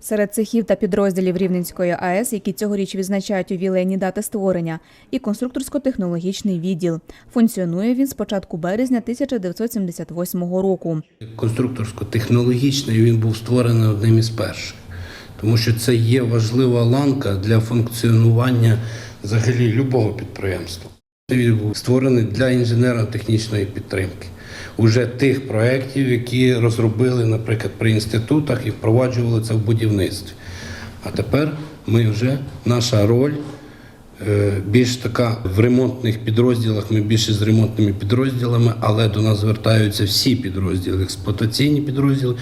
Серед цехів та підрозділів Рівненської АЕС, які цьогоріч відзначають ювілейні дати створення, і конструкторсько-технологічний відділ. Функціонує він з початку березня 1978 року. Конструкторсько-технологічний він був створений одним із перших, тому що це є важлива ланка для функціонування взагалі любого підприємства. Він був створений для інженерно-технічної підтримки. Уже тих проєктів, які розробили, наприклад, при інститутах і впроваджували це в будівництві. А тепер ми вже наша роль е, більш така в ремонтних підрозділах. Ми більше з ремонтними підрозділами, але до нас звертаються всі підрозділи, експлуатаційні підрозділи,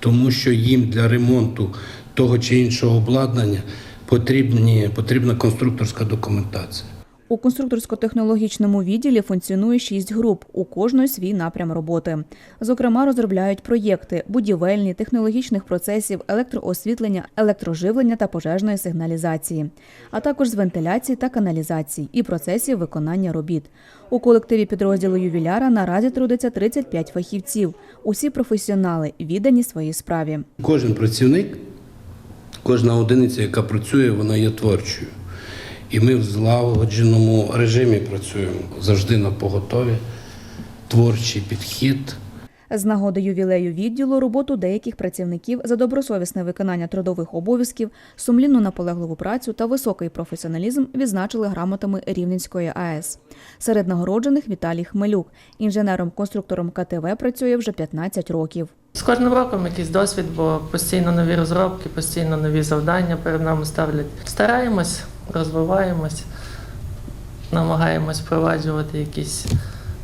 тому що їм для ремонту того чи іншого обладнання потрібні, потрібна конструкторська документація. У конструкторсько-технологічному відділі функціонує шість груп, у кожної свій напрям роботи. Зокрема, розробляють проєкти будівельні, технологічних процесів, електроосвітлення, електроживлення та пожежної сигналізації, а також з вентиляції та каналізації і процесів виконання робіт. У колективі підрозділу ювіляра наразі трудиться 35 фахівців. Усі професіонали віддані своїй справі. Кожен працівник, кожна одиниця, яка працює, вона є творчою. І ми в злагодженому режимі працюємо завжди на поготові, творчий підхід. З нагоди ювілею відділу роботу деяких працівників за добросовісне виконання трудових обов'язків, сумлінну наполегливу працю та високий професіоналізм відзначили грамотами Рівненської АЕС. Серед нагороджених Віталій Хмелюк. Інженером-конструктором КТВ працює вже 15 років. З кожним роком якийсь досвід, бо постійно нові розробки, постійно нові завдання перед нами ставлять. Стараємось, розвиваємось, намагаємось впроваджувати якісь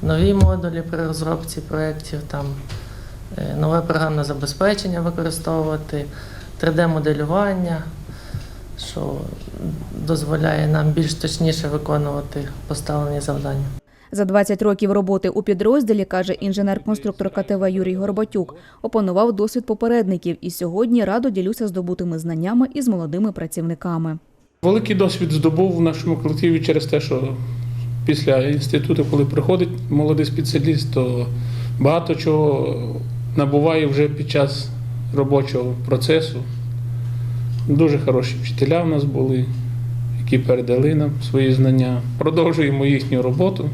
нові модулі при розробці проєктів, там е, нове програмне забезпечення використовувати, 3D-моделювання, що дозволяє нам більш точніше виконувати поставлені завдання. За 20 років роботи у підрозділі, каже інженер-конструктор КТВ Юрій Горбатюк, опанував досвід попередників і сьогодні радо ділюся здобутими знаннями із молодими працівниками. Великий досвід здобув в нашому колективі через те, що після інституту, коли приходить молодий спеціаліст, то багато чого набуває вже під час робочого процесу. Дуже хороші вчителя в нас були, які передали нам свої знання. Продовжуємо їхню роботу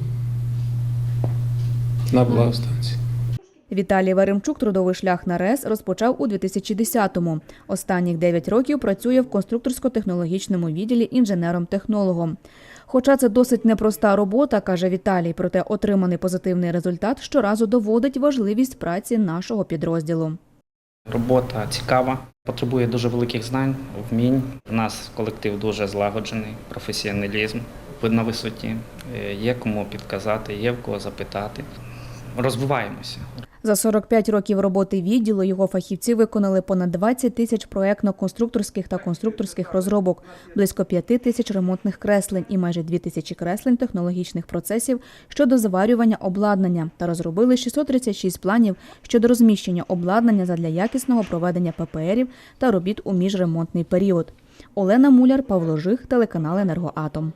на благостанції. Віталій Веремчук трудовий шлях на РЕС розпочав у 2010-му. Останніх 9 років працює в конструкторсько-технологічному відділі інженером-технологом. Хоча це досить непроста робота, каже Віталій, проте отриманий позитивний результат щоразу доводить важливість праці нашого підрозділу. Робота цікава, потребує дуже великих знань, вмінь. У нас колектив дуже злагоджений, професіоналізм на висоті. Є кому підказати, є в кого запитати. Розвиваємося. За 45 років роботи відділу його фахівці виконали понад 20 тисяч проектно-конструкторських та конструкторських розробок, близько 5 тисяч ремонтних креслень і майже 2 тисячі креслень технологічних процесів щодо заварювання обладнання та розробили 636 планів щодо розміщення обладнання задля якісного проведення ППРів та робіт у міжремонтний період. Олена Муляр, Павло Жих, телеканал Енергоатом.